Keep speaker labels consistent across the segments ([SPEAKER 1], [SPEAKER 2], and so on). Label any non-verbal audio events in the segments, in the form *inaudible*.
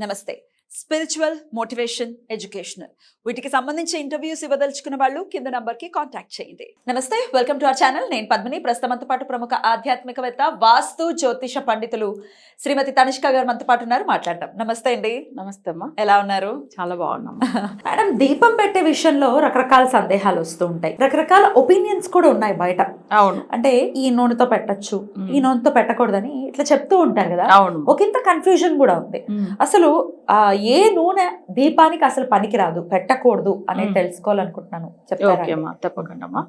[SPEAKER 1] నమస్తే. Spiritual motivation educational వీటికి సంబంధించి ఇంటర్వ్యూస్ ఇవ్వదలుచుకున్న వాళ్ళు కింద నంబర్కి కాంటాక్ట్ చేయండి. నమస్తే వెల్కమ్ టు అవర్ ఛానల్ నేను పద్మిని. ప్రస్తుతంతో పాటు ప్రముఖ ఆధ్యాత్మికవేత్త వాస్తు జ్యోతిష పండితులు శ్రీమతి తనిష్క గారు మనతో పాటు ఉన్నారు. మాట్లాడదాం. నమస్తే అండి.
[SPEAKER 2] నమస్తే అమ్మా.
[SPEAKER 1] ఎలా ఉన్నారు?
[SPEAKER 2] చాలా బాగున్నాం. *laughs*
[SPEAKER 1] మేడం దీపం పెట్టే విషయంలో రకరకాల సందేహాలు వస్తూ ఉంటాయి. రకరకాల ఒపీనియన్స్ కూడా ఉన్నాయి బయట.
[SPEAKER 2] అవును.
[SPEAKER 1] అంటే ఈ నూనెతో పెట్టచ్చు ఈ నూనెతో పెట్టకూడదని ఇట్లా చెప్తూ ఉంటారు కదా.
[SPEAKER 2] అవును.
[SPEAKER 1] ఒకంత కన్ఫ్యూజన్ కూడా ఉంది. అసలు ఆ, ఏ నూనె దీపానికి అసలు పనికిరాదు పెట్టకూడదు అనేది. తెలుసుకోవాలనుకుంటున్నాను. చెప్తారా
[SPEAKER 2] తప్పకుండా అమ్మా.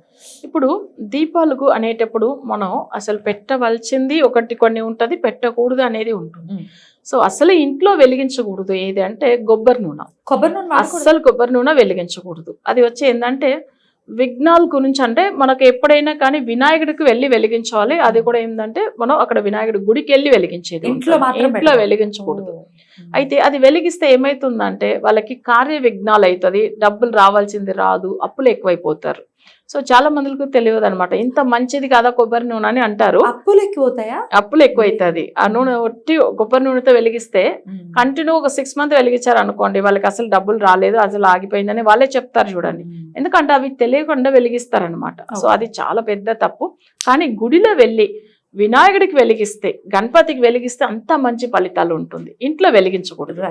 [SPEAKER 2] ఇప్పుడు దీపాలకు అనేటప్పుడు మనం అసలు పెట్టవలసింది ఒకటి కొన్ని ఉంటది పెట్టకూడదు అనేది ఉంటుంది. సో అసలు ఇంట్లో వెలిగించకూడదు ఏది అంటే కొబ్బరి నూనె.
[SPEAKER 1] కొబ్బరి నూనె.
[SPEAKER 2] అస్సలు కొబ్బరి నూనె వెలిగించకూడదు. అది వచ్చి ఏంటంటే విఘ్నాల గురించి అంటే మనకు ఎప్పుడైనా కానీ వినాయకుడికి వెళ్ళి వెలిగించాలి. అది కూడా ఏంటంటే మనం అక్కడ వినాయకుడి గుడికి వెళ్ళి వెలిగించేది
[SPEAKER 1] ఇంట్లో.
[SPEAKER 2] వెలిగించకూడదు. అయితే అది వెలిగిస్తే ఏమైతుందంటే వాళ్ళకి కార్య విఘ్నాలు అవుతుంది డబ్బులు రావాల్సింది రాదు. అప్పులు ఎక్కువైపోతారు. సో చాలా మందికి తెలియదు అనమాట ఇంత మంచిది కాదా కొబ్బరి నూనె అని అంటారు.
[SPEAKER 1] అప్పులు ఎక్కువతాయా
[SPEAKER 2] అప్పులు ఎక్కువైతుంది. ఆ నూనె ఒట్టి కొబ్బరి నూనెతో వెలిగిస్తే కంటిన్యూ ఒక సిక్స్ మంత్ వెలిగించారు అనుకోండి వాళ్ళకి అసలు డబ్బులు రాలేదు అసలు ఆగిపోయిందని వాళ్ళే చెప్తారు చూడండి. ఎందుకంటే అవి తెలియకుండా వెలిగిస్తారనమాట సో అది చాలా పెద్ద తప్పు. కానీ గుడిలో వెళ్ళి వినాయకుడికి వెలిగిస్తే గణపతికి వెలిగిస్తే అంత మంచి ఫలితాలు ఉంటుంది. ఇంట్లో వెలిగించకూడదు.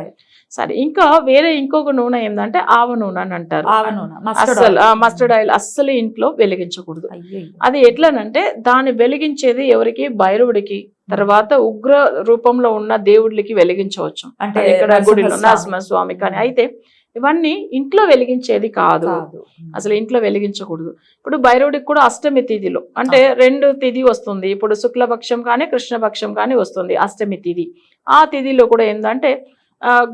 [SPEAKER 2] సరే ఇంకా వేరే ఇంకొక నూనె ఏంటంటే ఆవ నూనె అని అంటారు. అస్సలు
[SPEAKER 1] ఆయిల్.
[SPEAKER 2] మస్టర్డ్ ఆయిల్ అస్సలు ఇంట్లో వెలిగించకూడదు. అది ఎట్లనంటే దాన్ని వెలిగించేది ఎవరికి? భైరవుడికి తర్వాత ఉగ్ర రూపంలో ఉన్న దేవుడికి వెలిగించవచ్చు.
[SPEAKER 1] అంటే
[SPEAKER 2] ఇక్కడ గుడిలో
[SPEAKER 1] స్వామి.
[SPEAKER 2] నరసింహస్వామి కానీ. అయితే ఇవన్నీ ఇంట్లో వెలిగించేది కాదు. అసలు ఇంట్లో వెలిగించకూడదు. ఇప్పుడు భైరవుడికి కూడా అష్టమి తిథిలో. అంటే రెండు తిథి వస్తుంది. ఇప్పుడు శుక్లపక్షం కానీ కృష్ణపక్షం కానీ వస్తుంది అష్టమి తిథి. ఆ తిథిలో కూడా ఏంటంటే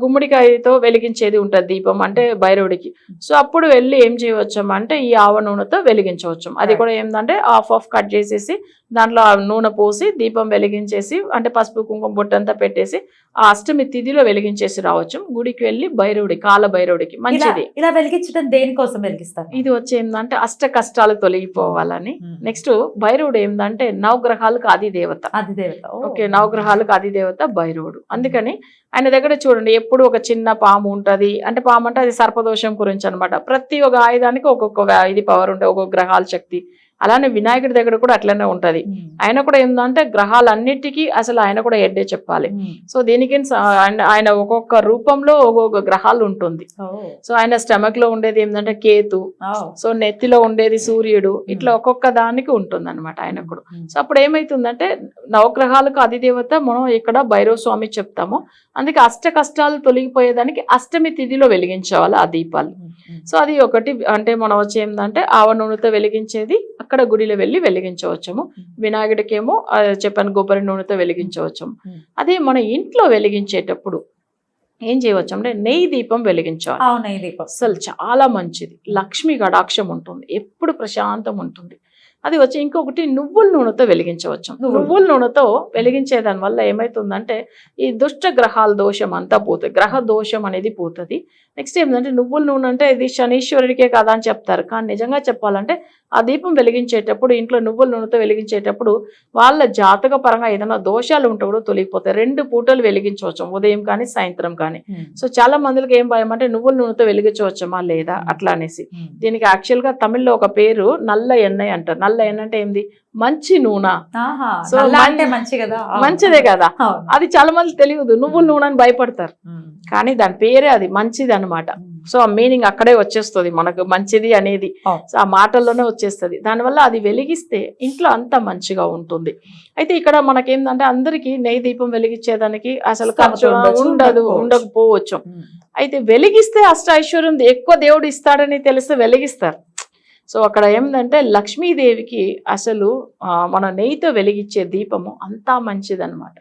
[SPEAKER 2] గుమ్మడికాయతో వెలిగించేది ఉంటుంది దీపం అంటే భైరవుడికి. సో అప్పుడు వెళ్ళి ఏం చేయవచ్చు అంటే ఈ ఆవ నూనెతో వెలిగించవచ్చు. అది కూడా ఏంటంటే హాఫ్ ఆఫ్ కట్ చేసేసి దాంట్లో ఆ నూనె పోసి దీపం వెలిగించేసి అంటే పసుపు కుంకుమ బొట్టంతా పెట్టేసి ఆ అష్టమి తిథిలో వెలిగించేసి రావచ్చు. గుడికి వెళ్ళి భైరవుడి కాల భైరవుడికి. మంచిది.
[SPEAKER 1] ఇలా వెలిగించడం దేనికోసం వెలిగిస్తారు?
[SPEAKER 2] ఇది వచ్చి ఏంటంటే అష్ట కష్టాలు తొలగిపోవాలని.
[SPEAKER 1] మ్మ్.
[SPEAKER 2] నెక్స్ట్ భైరవుడు ఏంటంటే నవగ్రహాలకు ఆది దేవత.
[SPEAKER 1] అది దేవత.
[SPEAKER 2] ఓకే నవగ్రహాలకు ఆది దేవత భైరవుడు. అందుకని ఆయన దగ్గర చూడండి ఎప్పుడు ఒక చిన్న పాము ఉంటది. అంటే పాము అంటే అది సర్పదోషం గురించి అన్నమాట. ప్రతి ఒక్క ఆయుధానికి ఒక్కొక్క ఇది పవర్ ఉంటుంది ఒక్కొక్క గ్రహాల శక్తి. అలానే వినాయకుడి దగ్గర కూడా అట్లనే ఉంటది. ఆయన కూడా ఏంటంటే గ్రహాలన్నిటికీ అసలు ఆయన కూడా ఎడ్డే చెప్పాలి. సో దీనికి ఆయన- ఆయన ఒక్కొక్క రూపంలో ఒక్కొక్క గ్రహాలు ఉంటుంది. సో ఆయన స్టమక్లో ఉండేది ఏంటంటే కేతు. సో నెత్తిలో ఉండేది సూర్యుడు ఇట్లా ఒక్కొక్క దానికి ఉంటుంది అనమాట ఆయనకు కూడా. సో అప్పుడు ఏమైతుందంటే నవగ్రహాలకు అధిదేవత మనం ఇక్కడ భైరవ స్వామి చెప్తాము అందుకే అష్ట కష్టాలు తొలగిపోయేదానికి అష్టమి తిథిలో వెలిగించేవాళ్ళు ఆ దీపాలు. సో అది ఒకటి అంటే మనం వచ్చి ఏంటంటే ఆవ నూనెతో వెలిగించేది అక్కడ గుడిలో వెళ్ళి వెలిగించవచ్చము. వినాయకుడికేమో చెప్పాను కొబ్బరి నూనెతో వెలిగించవచ్చము.
[SPEAKER 1] మ్మ్.
[SPEAKER 2] అదే మన ఇంట్లో వెలిగించేటప్పుడు ఏం చేయవచ్చు అంటే నెయ్యి దీపం వెలిగించాలి.
[SPEAKER 1] ఈ దీపం.
[SPEAKER 2] అసలు చాలా మంచిది. లక్ష్మి కటాక్షం ఉంటుంది. ఎప్పుడు ప్రశాంతం ఉంటుంది. అది వచ్చి ఇంకొకటి నువ్వుల నూనెతో వెలిగించవచ్చు.
[SPEAKER 1] నువ్వుల
[SPEAKER 2] నూనెతో వెలిగించే దాని వల్ల ఏమైతుందంటే ఈ దుష్ట గ్రహాల దోషం అంతా పోతుంది. గ్రహ దోషం అనేది పోతుంది. నెక్స్ట్ ఏంటంటే నువ్వుల నూనె అంటే ఇది శనీశ్వరుడికే కదా అని చెప్తారు. కానీ నిజంగా చెప్పాలంటే ఆ దీపం వెలిగించేటప్పుడు ఇంట్లో నువ్వుల నూనెతో వెలిగించేటప్పుడు వాళ్ళ జాతక పరంగా ఏదైనా దోషాలు ఉంటే కూడా తొలగిపోతాయి. రెండు పూటలు వెలిగించవచ్చు. ఉదయం కానీ సాయంత్రం కానీ. సో చాలా మందికి ఏం భయం అంటే నువ్వుల నూనెతో వెలిగించవచ్చమా లేదా? అట్లా అనేసి.
[SPEAKER 1] మ్మ్.
[SPEAKER 2] దీనికి యాక్చువల్గా తమిళ్ళో ఒక పేరు నల్ల ఎన్నె అంటారు. నల్ల ఎన్నె అంటే ఏంది? మంచి నూనె. సో
[SPEAKER 1] అంటే మంచి కదా.
[SPEAKER 2] మంచిదే కదా. అది చాలా మంది తెలియదు. నువ్వుల నూనె అని భయపడతారు. కానీ దాని పేరే అది మంచిది అనమాట. సో ఆ మీనింగ్ అక్కడే వచ్చేస్తుంది మనకు మంచిది అనేది. ఆ మాటల్లోనే వచ్చేస్తుంది. దానివల్ల అది వెలిగిస్తే ఇంట్లో అంత మంచిగా ఉంటుంది. అయితే ఇక్కడ మనకేందంటే అందరికీ నెయ్యి దీపం వెలిగించేదానికి అసలు ఖర్చు ఉండదు
[SPEAKER 1] ఉండకపోవచ్చు.
[SPEAKER 2] అయితే వెలిగిస్తే అష్ట ఐశ్వర్యం ఎక్కువ దేవుడు ఇస్తాడని తెలిస్తే వెలిగిస్తారు. సో అక్కడ ఏంటంటే లక్ష్మీదేవికి అసలు ఆ, మన నెయ్యితో వెలిగించే దీపము అంతా మంచిదన్నమాట.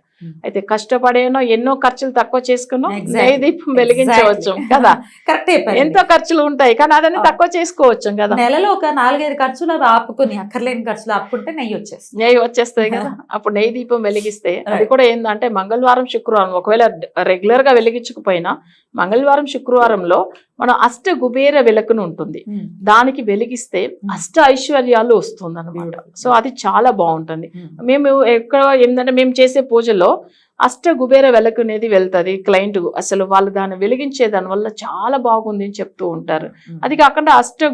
[SPEAKER 2] అయితే కష్టపడేనో ఎన్నో ఖర్చులు తక్కువ చేసుకున్నో. నెయ్యి దీపం వెలిగించవచ్చు. కదా
[SPEAKER 1] కరెక్ట్
[SPEAKER 2] ఎంతో ఖర్చులు ఉంటాయి కానీ అదన్నీ. తక్కువ చేసుకోవచ్చు కదా
[SPEAKER 1] నెలలో ఒక నాలుగైదు ఖర్చులు ఆపుకుని అక్కర్లేని ఖర్చులు ఆపుకుంటే నెయ్యి వచ్చేస్తుంది
[SPEAKER 2] నెయ్యి వచ్చేస్తాయి కదా *laughs* అప్పుడు నెయ్యి దీపం వెలిగిస్తే అది. కూడా ఏంటంటే మంగళవారం శుక్రవారం ఒకవేళ రెగ్యులర్గా వెలిగించకపోయినా మంగళవారం శుక్రవారంలో మన అష్ట కుబేర వెలుకను ఉంటుంది
[SPEAKER 1] మ్మ్.
[SPEAKER 2] దానికి వెలిగిస్తే అష్ట ఐశ్వర్యాలు వస్తుంది అనమాట. సో అది చాలా బాగుంటుంది
[SPEAKER 1] మ్మ్.
[SPEAKER 2] మేము ఎక్కడ ఏంటంటే మేము చేసే పూజలో ejemplo, అష్ట కుబేర వెలకు అనేది వెళ్తుంది క్లయింట్ అసలు వాళ్ళు దాన్ని వెలిగించే దాని వల్ల చాలా బాగుంది అని చెప్తూ ఉంటారు. అది కాకుండా అష్ట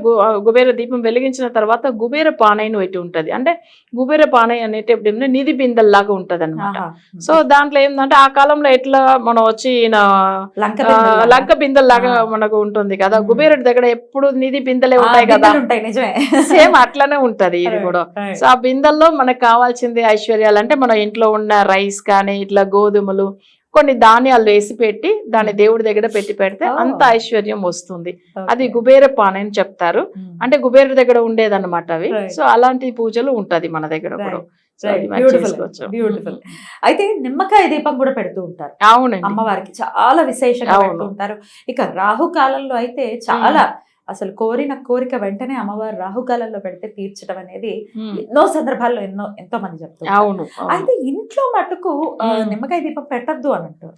[SPEAKER 2] కుబేర దీపం వెలిగించిన తర్వాత కుబేర పానైను పెట్టి ఉంటది. అంటే కుబేర పానై అనేటప్పుడు నిధి బిందెల్లాగా ఉంటది అనమాట. సో దాంట్లో ఏంటంటే ఆ కాలంలో ఎట్లా మనం వచ్చి ఈయన,
[SPEAKER 1] లంక బిందెల్లాగా?
[SPEAKER 2] మనకు ఉంటుంది కదా. కుబేరుడి దగ్గర ఎప్పుడు నిధి బిందెలే ఉంటాయి కదా. సేమ్ అట్లనే ఉంటది ఇది కూడా. సో ఆ బిందెల్లో మనకు కావాల్సింది ఐశ్వర్యాలు. అంటే మన ఇంట్లో ఉన్న రైస్ కానీ ఇట్లా గోధుమలు కొన్ని ధాన్యాలు వేసి పెట్టి దాన్ని దేవుడి దగ్గర పెట్టి పెడితే. అంత ఐశ్వర్యం వస్తుంది. అది కుబేర పాన అని చెప్తారు. అంటే కుబేరుడి దగ్గర ఉండేదన్నమాట అవి
[SPEAKER 1] Right.
[SPEAKER 2] సో అలాంటి పూజలు ఉంటది మన దగ్గర కూడా.
[SPEAKER 1] Beautiful. అయితే నిమ్మకాయ దీపం కూడా పెడుతూ ఉంటారు
[SPEAKER 2] అవునండి
[SPEAKER 1] అమ్మవారికి చాలా విశేషంగా. పెడుతూ ఉంటారు ఇక రాహుకాలంలో అయితే చాలా అసలు కోరిన కోరిక వెంటనే అమ్మవారు రాహుకాలంలో పెడితే తీర్చడం అనేది. ఎన్నో సందర్భాల్లో ఎన్నో ఎంతో మంది చెప్తారు
[SPEAKER 2] అవును.
[SPEAKER 1] అయితే ఇంట్లో మటుకు. నిమ్మకాయ దీపం పెట్టద్దు అని అంటారు.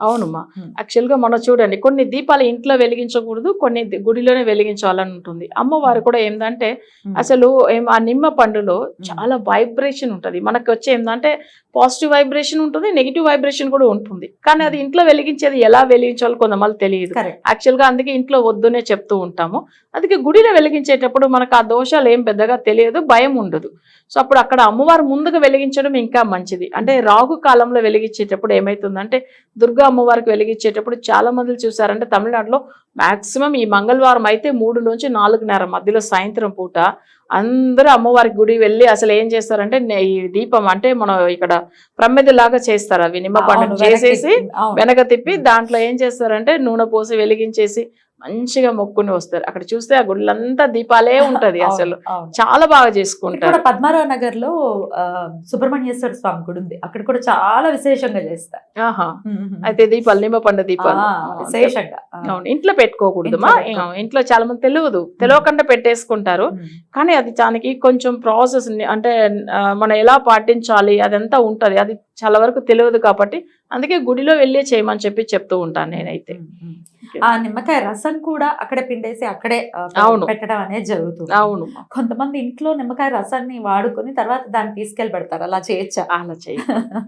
[SPEAKER 2] అవునమ్మా. యాక్చువల్గా మనం చూడండి కొన్ని దీపాలు ఇంట్లో వెలిగించకూడదు కొన్ని గుడిలోనే వెలిగించాలని ఉంటుంది. అమ్మవారు కూడా ఏంటంటే. అసలు ఆ నిమ్మ పండులో చాలా వైబ్రేషన్ ఉంటది. మనకి వచ్చే ఏంటంటే పాజిటివ్ వైబ్రేషన్ ఉంటుంది నెగిటివ్ వైబ్రేషన్ కూడా ఉంటుంది. కానీ అది ఇంట్లో వెలిగించేది ఎలా వెలిగించాలో కొంతమంది తెలియదు. యాక్చువల్గా అందుకే ఇంట్లో వద్దునే చెప్తూ ఉంటాము. అందుకే గుడిలో వెలిగించేటప్పుడు మనకు ఆ దోషాలు ఏం పెద్దగా తెలియదు భయం ఉండదు. సో అప్పుడు అక్కడ అమ్మవారు ముందుగా వెలిగించడం ఇంకా మంచిది. అంటే రాహు కాలంలో వెలిగించేటప్పుడు ఏమైతుందంటే దుర్గా అమ్మవారికి వెలిగించేటప్పుడు చాలా మంది చూసారంటే తమిళనాడులో మాక్సిమం ఈ మంగళవారం అయితే మూడు నుంచి నాలుగున్నర మధ్యలో సాయంత్రం పూట అందరూ అమ్మవారికి గుడి వెళ్ళి అసలు ఏం చేస్తారంటే ఈ దీపం అంటే మనం ఇక్కడ ప్రమిదలాగా చేస్తారు. అవి నిమ్మ పండుగ చేసేసి వెనక తిప్పి దాంట్లో ఏం చేస్తారంటే నూనె పోసి వెలిగించేసి మంచిగా మొక్కుని వస్తారు. అక్కడ చూస్తే ఆ గుళ్ళంతా దీపాలే *laughs* ఉంటది అసలు. చాలా బాగా చేసుకుంటారు.
[SPEAKER 1] పద్మారావు నగర్లో సుబ్రహ్మణ్యేశ్వర స్వామి గుడి ఉంది. అక్కడ కూడా చాలా విశేషంగా చేస్తారు.
[SPEAKER 2] ఆహా. అయితే దీపాలు నిమ్మ పండు దీపాలు.
[SPEAKER 1] విశేషంగా.
[SPEAKER 2] అవును ఇంట్లో
[SPEAKER 1] పెట్టుకోకూడదు.
[SPEAKER 2] ఇంట్లో చాలా మంది తెలియదు. తెలియకుండా పెట్టేసుకుంటారు. కానీ అది దానికి కొంచెం ప్రాసెస్ అంటే మనం ఎలా పాటించాలి? అదంతా ఉంటది. అది చాలా వరకు తెలియదు కాబట్టి అందుకే గుడిలో వెళ్ళే చేయమని చెప్పి చెప్తూ ఉంటాను నేనైతే.
[SPEAKER 1] ఆ నిమ్మకాయ రసం కూడా అక్కడే పిండేసి అక్కడే
[SPEAKER 2] అవును.
[SPEAKER 1] పెట్టడం అనేది జరుగుతుంది.
[SPEAKER 2] అవును.
[SPEAKER 1] కొంతమంది ఇంట్లో నిమ్మకాయ రసాన్ని వాడుకొని తర్వాత దాన్ని తీసుకెళ్ళి పెడతారు అలా చేయొచ్చా?
[SPEAKER 2] అలా చేయ.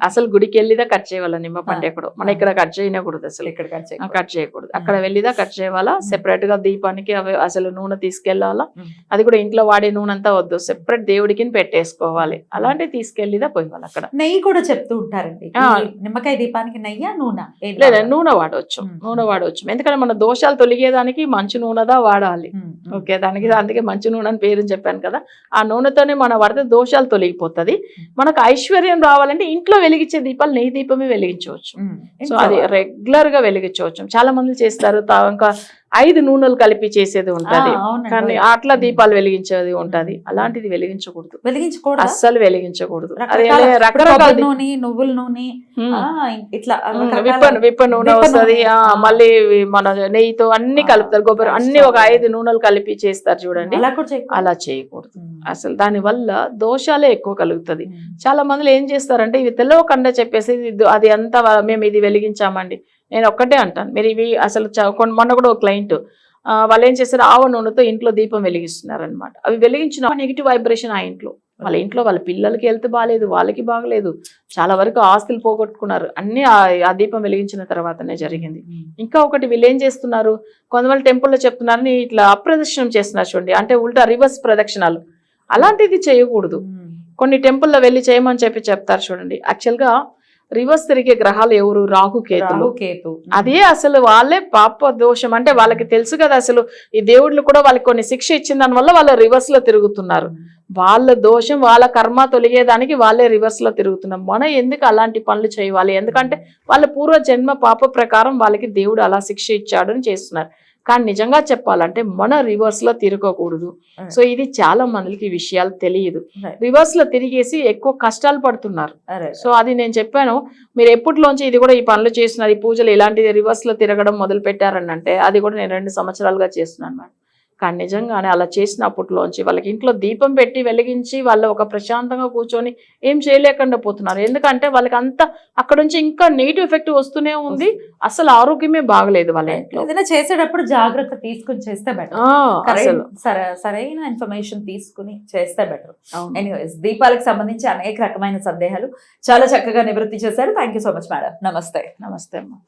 [SPEAKER 2] అసలు గుడికి వెళ్ళిదా కట్ చేయాల నిమ్మ పండు ఎక్కడో? మన ఇక్కడ కట్ చేయకూడదు అసలు.
[SPEAKER 1] ఇక్కడ కట్ చేయకూడదు.
[SPEAKER 2] కట్ చేయకూడదు. అక్కడ వెళ్ళిదా కట్ చేయాలా? సెపరేట్గా దీపానికి అవి అసలు నూనె
[SPEAKER 1] తీసుకెళ్ళాలా.
[SPEAKER 2] అది కూడా ఇంట్లో వాడే నూనె అంతా వద్దు. సెపరేట్ దేవుడికి పెట్టేసుకోవాలి. అలాంటివి తీసుకెళ్ళిదా పోయివాలి అక్కడ
[SPEAKER 1] నెయ్యి కూడా చెప్తూ ఉంటారండి నిమ్మకాయ దీపానికి నెయ్యి నూనె?
[SPEAKER 2] లేదా? నూనె వాడవచ్చు. నూనె వాడవచ్చు ఎందుకంటే మన దోషాలు తొలిగేదానికి మంచి నూనెదా వాడాలి. ఓకే దానికి అందుకే మంచి నూనె అని పేరు చెప్పాను కదా. ఆ నూనెతోనే మనం వాడితే దోషాలు తొలగిపోతుంది. మనకు ఐశ్వర్యం రావాలంటే ఇంట్లో వెలిగించే దీపాలు నెయ్యి దీపమే వెలిగించవచ్చు. సో అది. రెగ్యులర్గా వెలిగించవచ్చు. చాలా మంది చేస్తారు. ఇంకా ఐదు నూనెలు కలిపి చేసేది ఉంటది. కానీ అట్లా దీపాలు వెలిగించేది ఉంటది. అలాంటిది వెలిగించకూడదు.
[SPEAKER 1] వెలిగించకూడదా?
[SPEAKER 2] అస్సలు వెలిగించకూడదు.
[SPEAKER 1] రకరకాల నూనె నువ్వుల నూనె ఇట్లా
[SPEAKER 2] విప్ప విప్ప నూనె వస్తది. మళ్ళీ మన నెయ్యితో అన్ని కలుపుతారు. కొబ్బరి అన్ని ఒక. ఐదు నూనెలు కలిపి చేస్తారు చూడండి.
[SPEAKER 1] అలా కూడా చేయకూడదు.
[SPEAKER 2] అసలు దాని వల్ల దోషాలే ఎక్కువ కలుగుతుంది. చాలా మందిలో ఏం చేస్తారంటే ఇవి తెలవకుండా చెప్పేసి అది అంతా మేము ఇది వెలిగించామండి. నేను ఒక్కటే అంటాను. మీరు ఇవి అసలు మొన్న కూడా ఒక క్లయింట్ వాళ్ళు ఏం చేస్తారు ఆవ నూనెతో ఇంట్లో దీపం వెలిగిస్తున్నారు అనమాట అవి వెలిగించిన నెగిటివ్ వైబ్రేషన్ ఆ ఇంట్లో. వాళ్ళ ఇంట్లో వాళ్ళ పిల్లలకి వెళ్తే బాగాలేదు వాళ్ళకి బాగలేదు. చాలా వరకు ఆస్తులు పోగొట్టుకున్నారు. అన్ని ఆ- దీపం వెలిగించిన తర్వాతనే జరిగింది. ఇంకా ఒకటి వీళ్ళు ఏం చేస్తున్నారు? కొంతమంది టెంపుల్లో చెప్తున్నారని ఇట్లా అప్రదక్షిణం చేస్తున్నారు చూడండి. అంటే ఉల్టా రివర్స్ ప్రదక్షిణాలు. అలాంటిది చేయకూడదు. కొన్ని టెంపుల్లో వెళ్ళి చేయమని చెప్పి చెప్తారు చూడండి. యాక్చువల్గా రివర్స్ తిరిగే గ్రహాలు ఎవరు? రాహు కేతులు.
[SPEAKER 1] రాహు కేతు.
[SPEAKER 2] అదే అసలు వాళ్ళే పాప దోషం. అంటే వాళ్ళకి తెలుసు కదా అసలు ఈ దేవుళ్ళు కూడా వాళ్ళకి కొన్ని శిక్ష ఇచ్చిన దాని వల్ల వాళ్ళు రివర్స్లో తిరుగుతున్నారు. వాళ్ళ దోషం వాళ్ళ కర్మ తొలిగేదానికి వాళ్ళే రివర్స్లో తిరుగుతున్నాం మనం ఎందుకు అలాంటి పనులు చేయాలి? ఎందుకంటే వాళ్ళ పూర్వ జన్మ పాప ప్రకారం వాళ్ళకి దేవుడు అలా శిక్ష ఇచ్చాడు అని చేస్తున్నారు. కానీ నిజంగా చెప్పాలంటే మన రివర్స్లో తిరగకూడదు. సో ఇది చాలా మందికి విషయాలు తెలియదు. రివర్స్లో తిరిగేసి ఎక్కువ కష్టాలు పడుతున్నారు. సో అది నేను చెప్పాను. మీరు ఎప్పటిలోంచి ఇది కూడా ఈ పనులు చేస్తున్నారు? ఈ పూజలు ఇలాంటిది రివర్స్లో తిరగడం మొదలు పెట్టారని అంటే అది కూడా నేను రెండు సంవత్సరాలుగా చేస్తున్నాను మేడం కానీ నిజంగానే అలా చేసినప్పట్లోంచి వాళ్ళకి ఇంట్లో దీపం పెట్టి వెలిగించి వాళ్ళు ఒక ప్రశాంతంగా కూర్చొని ఏం చేయలేకుండా పోతున్నారు. ఎందుకంటే వాళ్ళకి అంత అక్కడ నుంచి ఇంకా నెగిటివ్ ఎఫెక్ట్ వస్తూనే ఉంది. అసలు ఆరోగ్యమే బాగలేదు వాళ్ళ ఇంట్లో.
[SPEAKER 3] ఏదైనా చేసేటప్పుడు జాగ్రత్త తీసుకుని చేస్తే బెటర్
[SPEAKER 1] సరైన ఇన్ఫర్మేషన్ తీసుకుని చేస్తే బెటర్. ఎనీవేస్ దీపాలకు సంబంధించి అనేక రకమైన సందేహాలు చాలా చక్కగా నివృత్తి చేశారు. Thank you so much madam namaste
[SPEAKER 2] namaste అమ్మా.